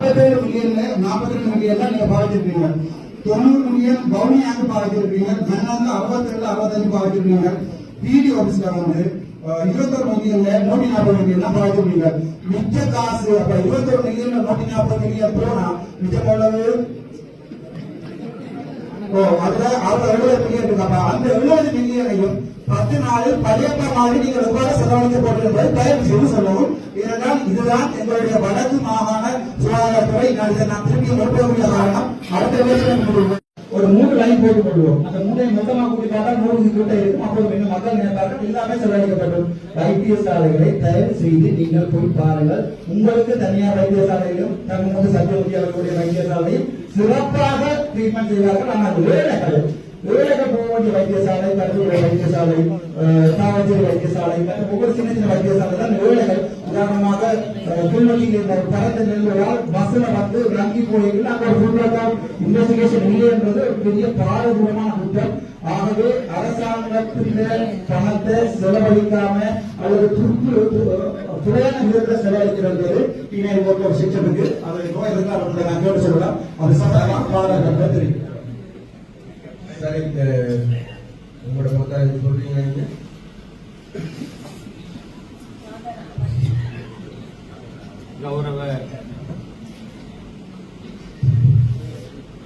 நாற்பத்தி ரெண்டு மில்லியன் தான் நீங்க பாதிச்சிருக்கீங்க தொண்ணூறு மில்லியன் பாதிச்சிருக்கீங்க அறுபத்தி ரெண்டு அறுபத்தஞ்சு பாதிச்சிருக்கீங்க பிடி ஆபீஸ்ல வந்து இருபத்தொரு மில்லியன்ல நூத்தி நாற்பது மில்லியன் தான் பாதிச்சிருக்கீங்க மிச்ச காசு அப்ப இருபத்தொரு மில்லியன்ல நூத்தி நாற்பது மில்லியன் போனா மிச்சம் எவ்வளவு? ஓ அதுல எழுபது மில்லியன் அந்த எழுபது மில்லியனையும் பத்து நாளில் பழையப்ப மாதிரி நீங்கள் எவ்வாறு தயவு செய்து சொல்லவும். ஏனென்றால் இதுதான் எங்களுடைய வடக்கு மாகாண சுகாதாரத்துறை நான் இதை நான் திருப்பி ஒப்புக்கூடிய காரணம் அடுத்த வேலை ஒரு மூணு லைன் போட்டு கொள்வோம் அந்த மூணை மொத்தமாக கூட்டி பார்த்தா நூறு கிட்ட இருக்கும். அப்போது இன்னும் மக்கள் நினைப்பார்கள் எல்லாமே செலவழிக்கப்படும். வைத்தியசாலைகளை தயவு செய்து நீங்கள் போய் பாருங்கள். உங்களுக்கு தனியார் வைத்தியசாலையிலும் தங்களுக்கு சத்தியமூர்த்தி உத்தியாளர்களுடைய வைத்தியசாலையும் சிறப்பாக ட்ரீட்மெண்ட் செய்வார்கள். ஆனால் வேலைகள் ஏழைகள் போக வேண்டிய வைத்தியசாலை கருத்துறை வைத்தியசாலை அஹ், வைத்தியசாலை ஒவ்வொரு சின்ன சின்ன வைத்தியசாலை தான் வேலை உதாரணமாக கிளிநொச்சியில் இருந்த ஒரு பரந்த நெல்லையால் பஸ்ல வந்து ரங்கி போயிருக்கல அங்க ஒரு ஃபுட் இன்வெஸ்டிகேஷன் இல்லை என்பது பெரிய பாரதூரமான குற்றம். ஆகவே அரசாங்கத்தின் பணத்தை செலவழிக்காம அல்லது துப்பு துறையான விதத்தில் செலவழிக்கிறது டீனேஜ் ஒர்க் ஒரு சிஸ்டம் இருக்கு. அது நோய் இருந்தால் அவர்களை நான் கேட்டு சொல்லலாம். அது சட்டமா பாதுகாக்க தெரியும். சரி இந்த உங்களோட மக்கள் சொல்றீங்க நீங்க கௌரவ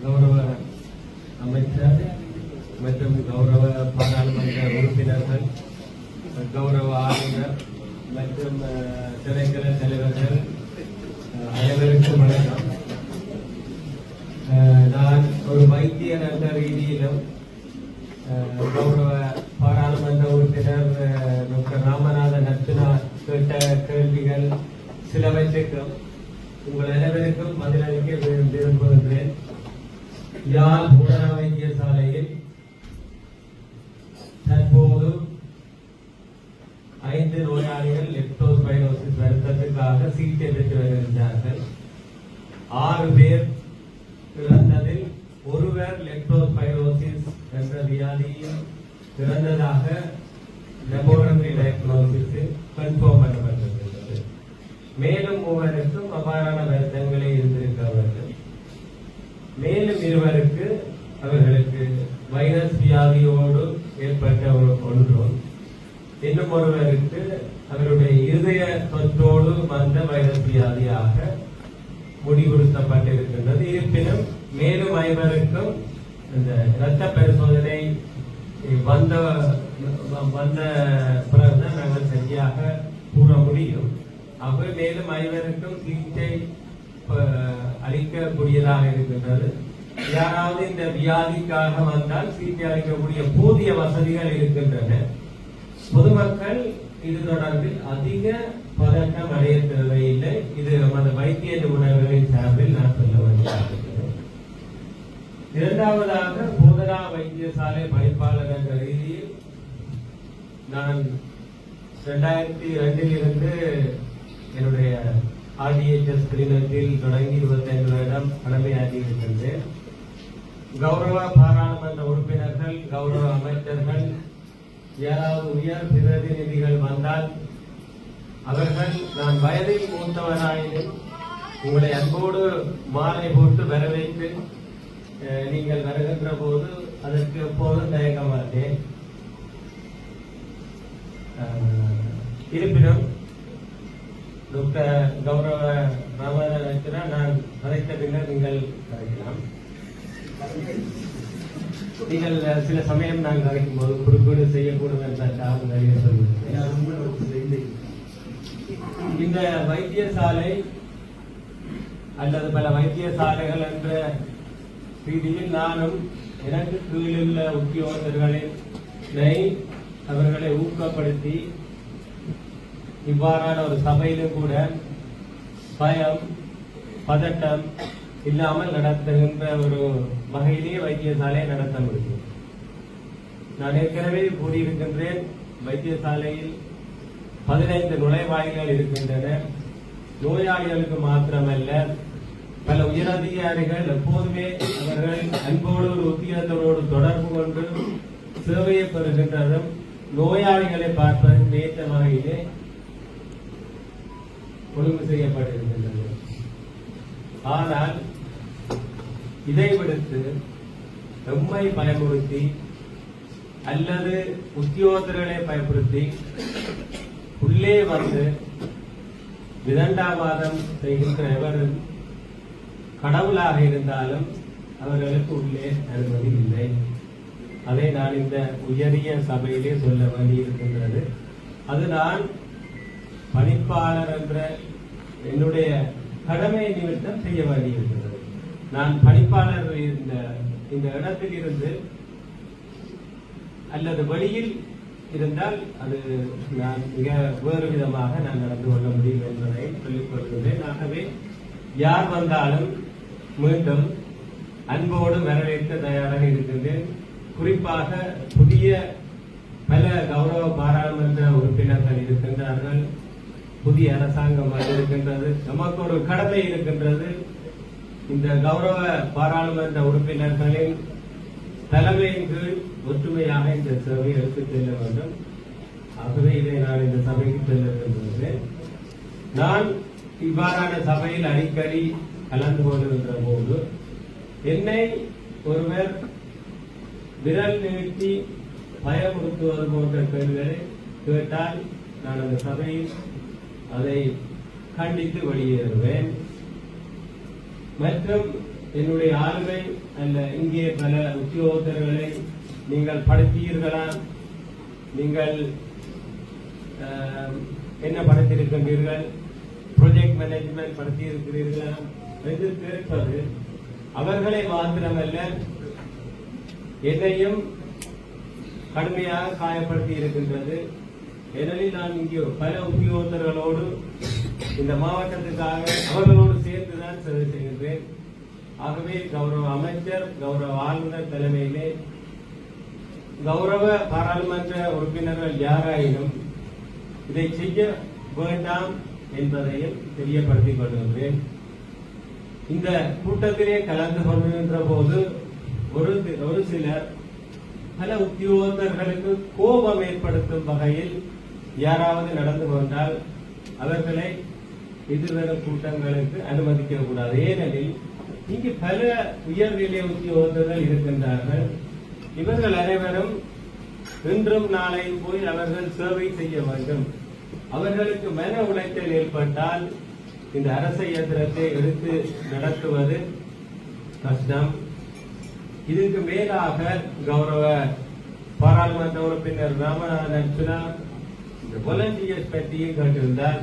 கௌரவ அமைச்சர் மற்றும் கௌரவ பாராளுமன்ற உறுப்பினர்கள் கௌரவ ஆளுநர் மற்றும் அஹ், தலைவர்கள் அனைவருக்கும் வணக்கம். அஹ், நான் ஒரு வைத்தியர் என்ற ரீதியிலும் அஹ், கௌரவ பாராளுமன்ற உறுப்பினர் டாக்டர் ராமநாதன் நத்துனா கேட்ட கேள்விகள் சிலவற்றுக்கும் உங்களை நோயாளிகள் லெப்டோஸ்பைரோசிஸ் வருத்தத்துக்காக சிகிச்சை பெற்று வருகின்றார்கள். ஆறு பேர் பிறந்ததில் ஒருவர் லெப்டோஸ்பைரோசிஸ் என்ற வியாதியில் பிறந்ததாக லெபோரட்டரி டயக்னோசிஸில் கன்ஃபார்ம் பண்ணப்பட்டிருக்கிறது. மேலும் மூவருக்கும் அவ்வாறான வருத்தங்களே இருந்திருக்க வேண்டும் மேலும் இருவருக்கு அவர்களுக்கு வைரஸ் வியாதியோடு ஏற்பட்ட ஒன்றும் இன்னும் ஒருவருக்கு முடிவுறுத்தப்பட்டிருக்கின்றது இருப்பினும் மேலும் ஐவருக்கும் இந்த இரத்த பரிசோதனை வந்த வந்த பிறகுதான் நாங்கள் சரியாக கூற முடியும். ஆகவே மேலும் ஐவருக்கும் சிகிச்சை அளிக்கக்கூடியதாக இருக்கின்றது. யாராவது இந்த வியாதிக்காக வந்தால் சிகிச்சை அளிக்கக்கூடிய போதிய வசதிகள் இருக்கின்றன. பொதுமக்கள் இது தொடர்பில் அதிக பதக்கம் அடைய தேவையில்லை இது நமது வைத்திய நிபுணர்களின் சார்பில் நான் சொல்ல வேண்டியிருக்கிறேன் இரண்டாவதாக போதனா வைத்தியசாலை பணிப்பாளர் என்ற ரீதியில் நான் இரண்டாயிரத்தி ரெண்டில் இருந்து என்னுடைய ஆர்டிஎச்எஸ் கிளினத்தில் தொடங்கி இருபத்தைந்து வருடம் கடமையாற்றியிருக்கின்றேன் கௌரவ பாராளுமன்ற உறுப்பினர்கள் கௌரவ அமைச்சர்கள் ஏதாவது உயர் பிரதிநிதிகள் வந்தால் அவர்கள் நான் வயதில் மூத்தவனாயினும் உங்களை அன்போடு மாலை போட்டு வரவேற்று நீங்கள் வருகின்ற போது அதற்கு எப்போதும் தயங்க மாட்டேன் இருப்பினும் டாக்டர் கௌரவ ராமநாதன் நான் வரைத்த பின்னர் நீங்கள் கதைக்கலாம் நீங்கள் சில சமயம் நான் கதைக்கும் போது குறுக்கீடு செய்யக்கூடும் என்ற காரணம் நிறைய சொல்லுகிறேன் இந்த வைத்தியசாலை அல்லது பல வைத்தியசாலைகள் என்ற ரீதியில் நானும் எனக்கு கீழுள்ள உத்தியோகத்தர்களை அவர்களை ஊக்கப்படுத்தி இவ்வாறான ஒரு சபையிலும் கூட பயம் பதட்டம் இல்லாமல் நடத்துகின்ற ஒரு வகையிலேயே வைத்தியசாலையை நடத்த முடியும். நான் ஏற்கனவே கூறியிருக்கின்றேன் வைத்தியசாலையில் பதினைந்து நுழைவாயில்கள் இருக்கின்றன. நோயாளிகளுக்கு மாத்திரமல்ல பல உயரதிகாரிகள் எப்போதுமே அவர்கள் அன்போடு ஒரு உத்தியோகத்தோடு தொடர்பு கொண்டு சேவையை பெறுகின்றதும் நோயாளிகளை பார்ப்பதற்கு ஏற்ற வகையிலே ஒழுங்கு செய்யப்பட்டிருக்கின்றது ஆனால் இதை விடுத்து எம்மை பயமுறுத்தி அல்லது உத்தியோகத்தர்களை பயப்படுத்தி உள்ளே வந்து விதண்டாவாதம் செய்கின்ற எவரும் கடவுளாக இருந்தாலும் அவர்களுக்கு உள்ளே அனுமதி இல்லை. அதை நான் இந்த உயரிய சபையிலே சொல்ல வேண்டியிருக்கின்றது. அது நான் பணிப்பாளர் என்ற என்னுடைய கடமை நிமித்தம் செய்ய வேண்டியிருக்கிறது நான் பணிப்பாளர் இந்த இந்த இடத்தில் இருந்து அல்லது வழியில் இருந்தால் அது நான் மிக வேறு விதமாக நான் நடந்து கொள்ள முடியும் என்பதை சொல்லிக் கொள்கின்றேன். ஆகவே யார் வந்தாலும் மீண்டும் அன்போடு வரவேற்க தயாராக இருக்கின்றேன். குறிப்பாக புதிய பல கௌரவ பாராளுமன்ற உறுப்பினர்கள் இருக்கின்றார்கள். புதிய அரசாங்கம் வந்திருக்கின்றது நமக்கு ஒரு கடமை இருக்கின்றது. இந்த கௌரவ பாராளுமன்ற உறுப்பினர்களின் தலைமையின் கீழ் ஒற்றுமையாக இந்த சேவையை எடுத்துச் செல்ல வேண்டும். ஆகவே இதை நான் இந்த சபைக்கு செல்ல விரும்புகிறேன். நான் இவ்வாறான சபையில் அடிக்கடி கலந்து கொள்கின்ற போது என்னை ஒருவர் விரல் நிறுத்தி பயமுறுத்துவது போன்ற கேள்விகளை கேட்டால் நான் அந்த சபையில் அதை கண்டித்து வெளியேறுவேன். மற்றும் என்னுடைய ஆளுமை அல்ல. இங்கே பல உத்தியோகத்தர்களை நீங்கள் படுத்தீர்களா? நீங்கள் என்ன படுத்திருக்கின்றீர்கள்? ப்ரொஜெக்ட் மேனேஜ்மெண்ட் படுத்தியிருக்கிறீர்களா என்று கேட்பது அவர்களை மாத்திரமல்ல என்னையும் கடுமையாக காயப்படுத்தி இருக்கின்றது. ஏனெனில் நான் இங்கே பல உத்தியோகத்தர்களோடு இந்த மாவட்டத்துக்காக அவர்களோடு சேர்ந்துதான் சேவை செய்கின்றேன். ஆகவே கௌரவ அமைச்சர் கௌரவ ஆளுநர் தலைமையிலே கௌரவ பாராளுமன்ற உறுப்பினர்கள் யாராயினும் இதை செய்ய வேண்டாம் என்பதையும் தெரியப்படுத்திக் கொள்கின்றேன். இந்த கூட்டத்திலே கலந்து கொள்கின்ற போது ஒரு ஒரு சிலர் பல உத்தியோகத்தர்களுக்கு கோபம் ஏற்படுத்தும் வகையில் யாராவது நடந்து கொண்டால் அவர்களை எதிர்வரும் கூட்டங்களுக்கு அனுமதிக்க கூடாது. ஏனெனில் இங்கு பல உயர்நிலை உத்தியோகத்தர்கள் இருக்கின்றார்கள். இவர்கள் அனைவரும் இன்றும் நாளையும் போய் அவர்கள் சேவை செய்ய வேண்டும். அவர்களுக்கு மன உளைச்சல் ஏற்பட்டால் இந்த அரச இயந்திரத்தை எடுத்து நடத்துவது கஷ்டம். இதுக்கு மேலாக கௌரவ பாராளுமன்ற உறுப்பினர் ராமநாதன் சுனா இந்த வாலண்டியர்ஸ் பற்றியும் கேட்டிருந்தார்.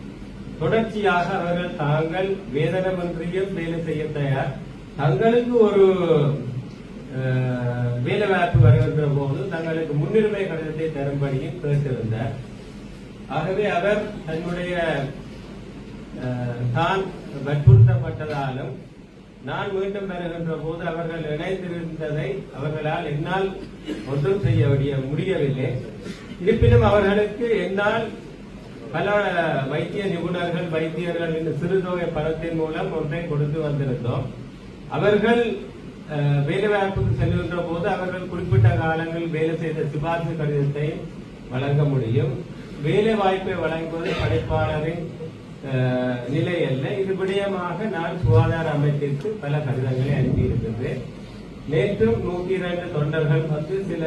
தொடர்ச்சியாக அவர்கள் தாங்கள் வேதனமின்றியும் வேலை செய்ய தயார். தங்களுக்கு ஒரு வேலை வாய்ப்பு வருகின்ற போது தங்களுக்கு முன்னுரிமை கடிதத்தை தரும்படியும் கேட்டிருந்தார். ஆகவே அவர் தன்னுடைய தான் வற்புறுத்தப்பட்டதாலும் நான் மீண்டும் வருகின்ற போது அவர்கள் இணைந்திருந்ததை அவர்களால் என்னால் ஒன்றும் செய்ய முடியவில்லை. இருப்பினும் அவர்களுக்கு என்னால் பல வைத்திய நிபுணர்கள் வைத்தியர்கள் இந்த சிறுதொகை பணத்தின் மூலம் ஒன்றை கொடுத்து வந்திருந்தோம். அவர்கள் வேலைவாய்ப்புக்கு செல்கின்ற போது அவர்கள் குறிப்பிட்ட காலங்கள் வேலை செய்த சிபார்சு கடிதத்தை வழங்க முடியும். வேலை வாய்ப்பை வழங்குவது படைப்பாளரின் நிலை அல்ல. இது விடயமாக நான் சுகாதார அமைச்சிற்கு பல கடிதங்களை அனுப்பியிருக்கின்றேன் நேற்றும் நூற்றி இரண்டு தொண்டர்கள் வந்து சில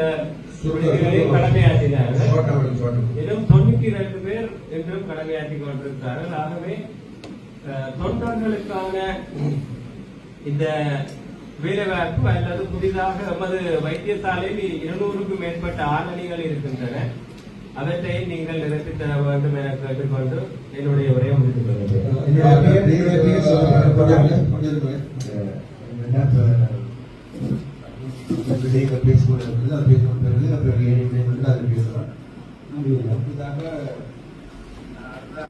கடமையாற்றினார்கள். இன்னும் தொண்ணூத்தி ரெண்டு பேர் என்றும் கடமையாற்றிக் கொண்டிருக்கிறார்கள். ஆகவே தொண்டர்களுக்கான இந்த வேலைவாய்ப்பு அல்லது புதிதாக நமது வைத்தியசாலையில் இருநூறுக்கும் மேற்பட்ட ஆளணிகள் இருக்கின்றன. அவற்றை நீங்கள் நிரப்பி தர வேண்டும் என கேட்டுக்கொண்டு என்னுடைய உரையை முடித்துக் கொள்கிறேன். என்னுடைய பேர் பேசக்கூடாது அது பேச அது பேசலாம் அப்படிதாக